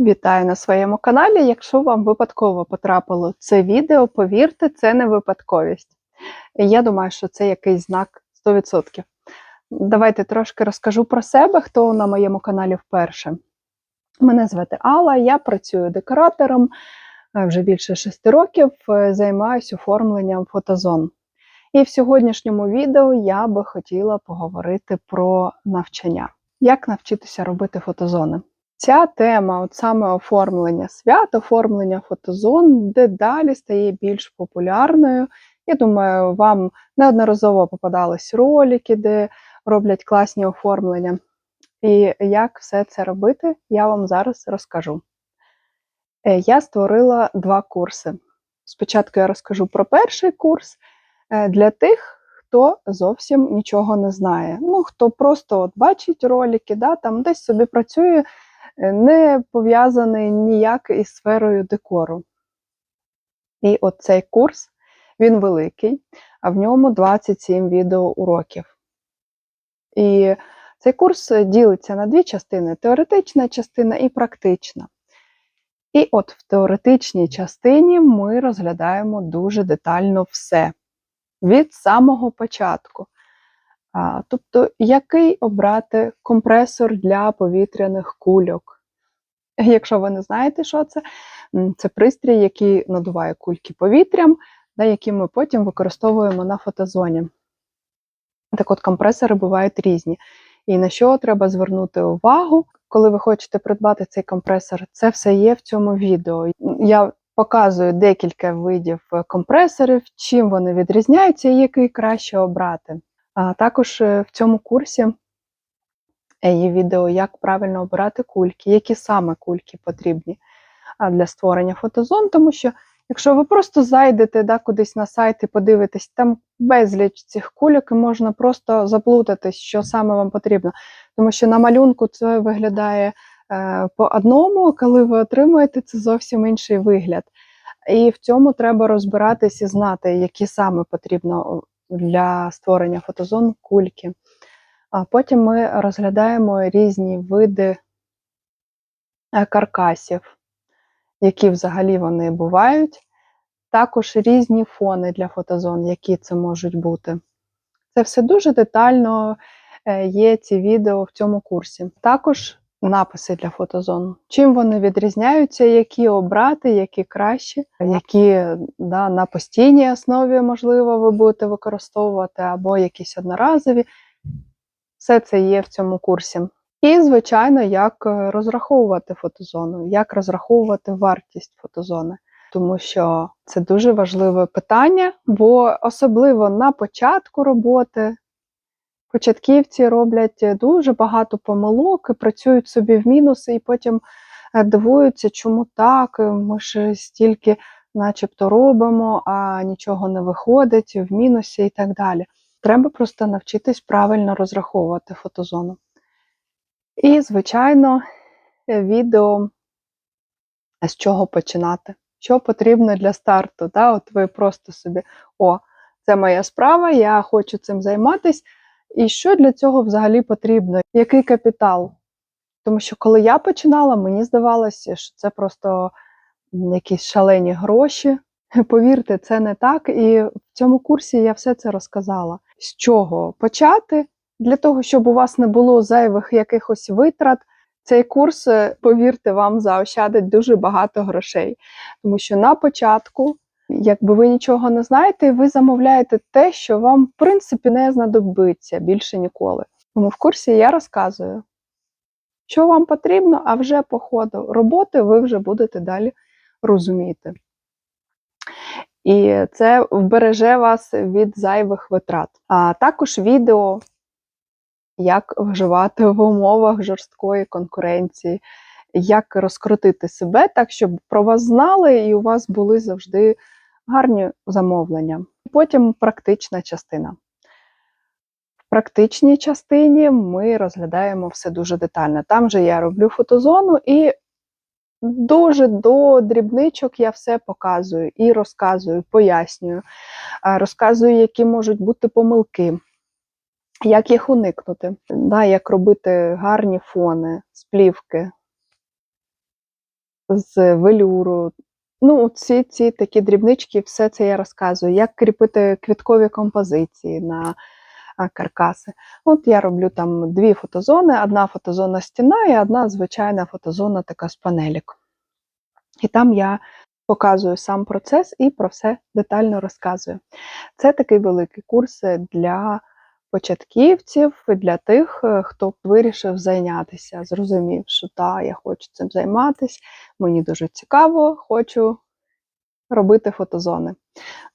Вітаю на своєму каналі. Якщо вам випадково потрапило це відео, повірте, це не випадковість. Я думаю, що це якийсь знак 100%. Давайте трошки розкажу про себе, хто на моєму каналі вперше. Мене звати Алла, я працюю декоратором е, вже більше 6 років, е, займаюся оформленням фотозон. І в сьогоднішньому відео я би хотіла поговорити про навчання. Як навчитися робити фотозони? Ця тема, от саме оформлення свят, оформлення фотозон, дедалі стає більш популярною. Я думаю, вам неодноразово попадались ролики, де роблять класні оформлення. І як все це робити, я вам зараз розкажу. Е, Я створила два курси. Спочатку я розкажу про перший курс е, для тих, хто зовсім нічого не знає. Ну, хто просто от бачить ролики, да, там десь собі працює, не пов'язаний ніяк із сферою декору. І от цей курс, він великий, а в ньому 27 відеоуроків. І цей курс ділиться на дві частини: теоретична частина і практична. І от в теоретичній частині ми розглядаємо дуже детально все від самого початку. Тобто, який обрати компресор для повітряних кульок. Якщо ви не знаєте, що це, це пристрій, який надуває кульки повітрям, які ми потім використовуємо на фотозоні. Так от, компресори бувають різні. І на що треба звернути увагу, коли ви хочете придбати цей компресор, це все є в цьому відео. Я показую декілька видів компресорів, чим вони відрізняються і який краще обрати. А також е, в цьому курсі е, є відео, як правильно обирати кульки, які саме кульки потрібні для створення фотозон, тому що якщо ви просто зайдете да, кудись на сайт і подивитесь, там безліч цих кульок і можна просто заплутатись, що саме вам потрібно. Тому що на малюнку це виглядає е, по одному, коли ви отримуєте, це зовсім інший вигляд. І в цьому треба розбиратись і знати, які саме потрібно для створення фотозон кульки. А потім ми розглядаємо різні види е, каркасів, які взагалі вони бувають. Також різні фони для фотозон, які це можуть бути. Це все дуже детально е, є ці відео в цьому курсі. Також написи для фотозон. Чим вони відрізняються, які обрати, які кращі, які да, на постійній основі, можливо, ви будете використовувати, або якісь одноразові. Все це є в цьому курсі. І, звичайно, як е, розраховувати фотозону, як розраховувати вартість фотозони. Тому що це дуже важливе питання, бо особливо на початку роботи початківці роблять дуже багато помилок працюють собі в мінуси, і потім е, дивуються, чому так, ми ж стільки начебто робимо, а нічого не виходить в мінусі і так далі. Треба просто навчитись правильно розраховувати фотозону. І, звичайно, відео з чого починати. Що потрібно для старту? Да? От ви просто собі, о, це моя справа, я хочу цим займатися. І що для цього взагалі потрібно? Який капітал? Тому що коли я починала, мені здавалося, що це просто якісь шалені гроші. Повірте, це не так. І в цьому курсі я все це розказала. З чого почати? Для того, щоб у вас не було зайвих якихось витрат, цей курс, повірте, вам заощадить дуже багато грошей. Тому що на початку, якби ви нічого не знаєте, ви замовляєте те, що вам, в принципі, не знадобиться більше ніколи. Тому в курсі я розказую, що вам потрібно, а вже по ходу роботи ви вже будете далі розуміти. І це вбереже вас від зайвих витрат. А також відео як вживати в умовах жорсткої конкуренції, як розкрутити себе так, щоб про вас знали і у вас були завжди гарні замовлення. Потім практична частина. В практичній частині ми розглядаємо все дуже детально. Там же я роблю фотозону і дуже до дрібничок я все показую і розказую, пояснюю, розказую, які можуть бути помилки. Як їх уникнути? Да, Як робити гарні фони, сплівки, з велюру. Ну, ці, ці такі дрібнички, все це я розказую. Як кріпити квіткові композиції на каркаси. От я роблю там дві фотозони: одна фотозона стіна і одна звичайна фотозона така з панелік. І там я показую сам процес і про все детально розказую. Це такий великий курс для початківців, для тих, е, хто вирішив зайнятися, зрозумів, що так, я хочу цим займатися, мені дуже цікаво, хочу робити фотозони.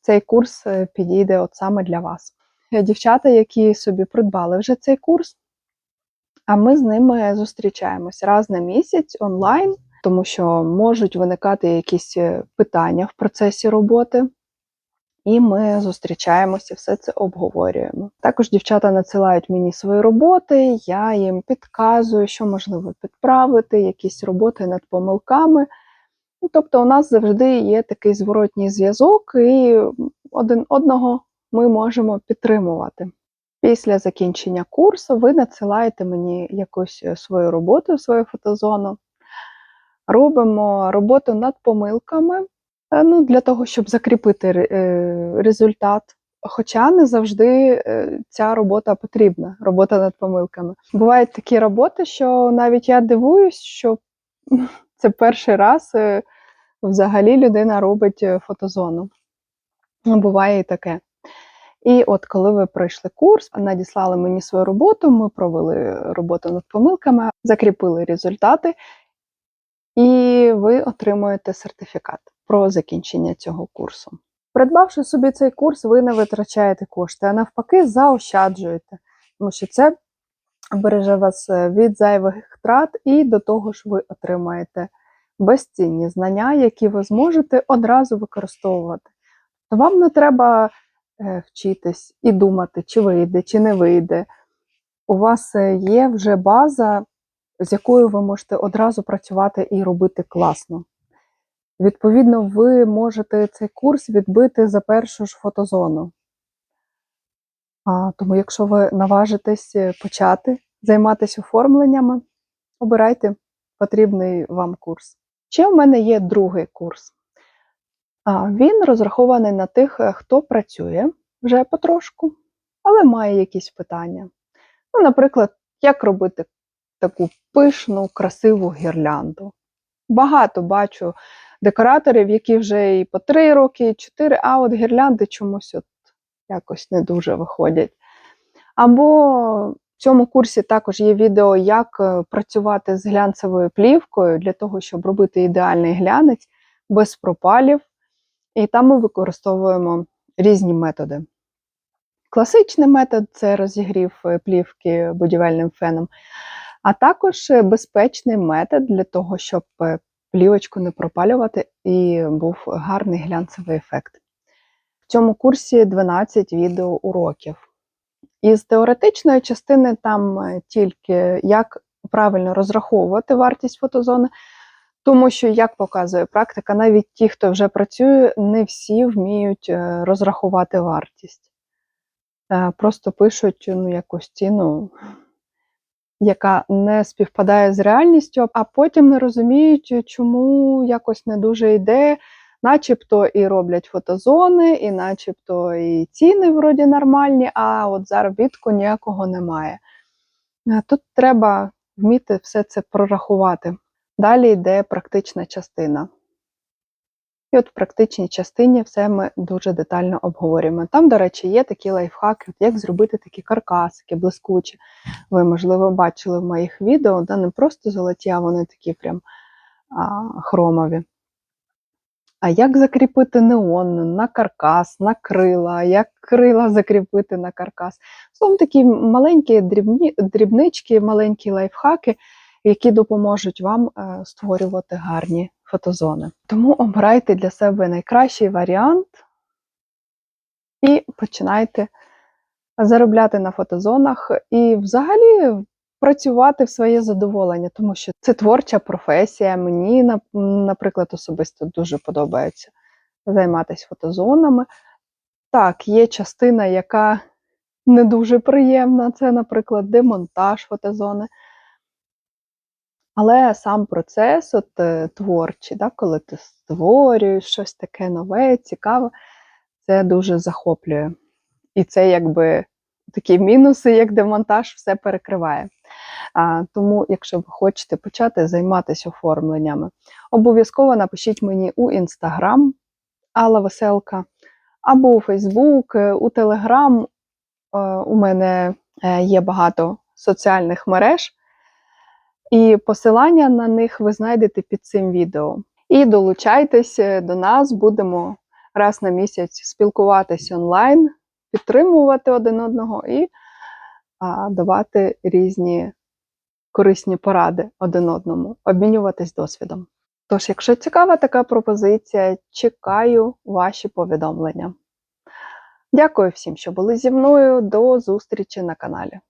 Цей курс е, підійде от саме для вас. Е, Дівчата, які собі придбали вже цей курс, а ми з ними зустрічаємось раз на місяць онлайн, тому що можуть виникати якісь питання в процесі роботи. І ми зустрічаємося, все це обговорюємо. Також дівчата надсилають мені свої роботи, я їм підказую, що можливо підправити, якісь роботи над помилками. Ну, тобто, у нас завжди є такий зворотній зв'язок, і один одного ми можемо підтримувати. Після закінчення курсу ви надсилаєте мені якусь е, свою роботу, свою фотозону. Робимо роботу над помилками ну, для того, щоб закріпити е, результат. Хоча не завжди е, ця робота потрібна, робота над помилками. Бувають такі роботи, що навіть я дивуюсь, що це перший раз е, взагалі людина робить е, фотозону. Ну, Буває і таке. І от коли ви пройшли курс, надіслали мені свою роботу, ми провели роботу над помилками, закріпили результати, і ви отримуєте сертифікат про закінчення цього курсу. Придбавши собі цей курс, ви не витрачаєте кошти, а навпаки, заощаджуєте, тому що це береже вас е, від зайвих втрат, і до того ж ви отримаєте безцінні знання, які ви зможете одразу використовувати. То вам не треба е, вчитись і думати, чи вийде, чи не вийде. У вас е, є вже база, з якою ви можете одразу працювати і робити класно. Відповідно, ви можете цей курс відбити за першу ж фотозону. А, тому, якщо ви наважитесь е, почати займатися оформленнями, обирайте потрібний вам курс. Ще в мене є другий курс. А, Він розрахований на тих, е, хто працює вже потрошку, але має якісь питання. Ну, наприклад, як робити таку пишну, красиву гірлянду. Багато бачу декораторів, які вже і по 3 роки, і 4, а от гірлянди чомусь от якось не дуже виходять. Або в цьому курсі також є відео, як е, працювати з глянцевою плівкою для того, щоб робити ідеальний глянець без пропалів. І там ми використовуємо різні методи. Класичний метод це розігрів е, плівки будівельним феном, а також е, безпечний метод для того, щоб плівочку не пропалювати і був гарний глянцевий ефект. В цьому курсі 12 відеоуроків. Із теоретичної частини там е, тільки як правильно розраховувати вартість фотозони, тому що, як показує практика, навіть ті, хто вже працює, не всі вміють е, розрахувати вартість. Е, Просто пишуть ну, якусь ціну, яка не співпадає з реальністю, а потім не розуміють, чому якось не дуже йде. Начебто і роблять фотозони, і начебто і ціни вроді нормальні, а от заробітку ніякого немає. Е, Тут треба вміти все це прорахувати. Далі йде практична частина. І от в практичній частині все ми дуже детально обговорюємо. Там, до речі, є такі лайфхаки, як зробити такі каркасики блискучі. Ви, можливо, бачили в моїх відео, де не просто золоті, а вони такі прям а, хромові. А як закріпити неон на каркас, на крила, як крила закріпити на каркас. Словом, такі маленькі дрібні, дрібнички, маленькі лайфхаки, які допоможуть вам е, створювати гарні фотозони. Тому обирайте для себе найкращий варіант і починайте заробляти на фотозонах і взагалі працювати в своє задоволення, тому що це творча професія. Мені, наприклад, особисто дуже подобається займатися фотозонами. Так, є частина, яка не дуже приємна, це, наприклад, демонтаж фотозони. Але сам процес, от е, творчий, да, коли ти створюєш щось таке нове, цікаве, це дуже захоплює. І це якби такі мінуси, як демонтаж, все перекриває. А, тому, якщо ви хочете почати займатися оформленнями, обов'язково напишіть мені у інстаграм Алла Веселка або у Фейсбук, у Телеграм. У мене е, є багато соціальних мереж, і посилання на них ви знайдете під цим відео. І долучайтесь е, до нас, будемо раз на місяць спілкуватися онлайн, підтримувати один одного і а, давати різні корисні поради один одному, обмінюватись досвідом. Тож, якщо цікава така пропозиція, чекаю ваші повідомлення. Дякую всім, що були зі мною. До зустрічі на каналі.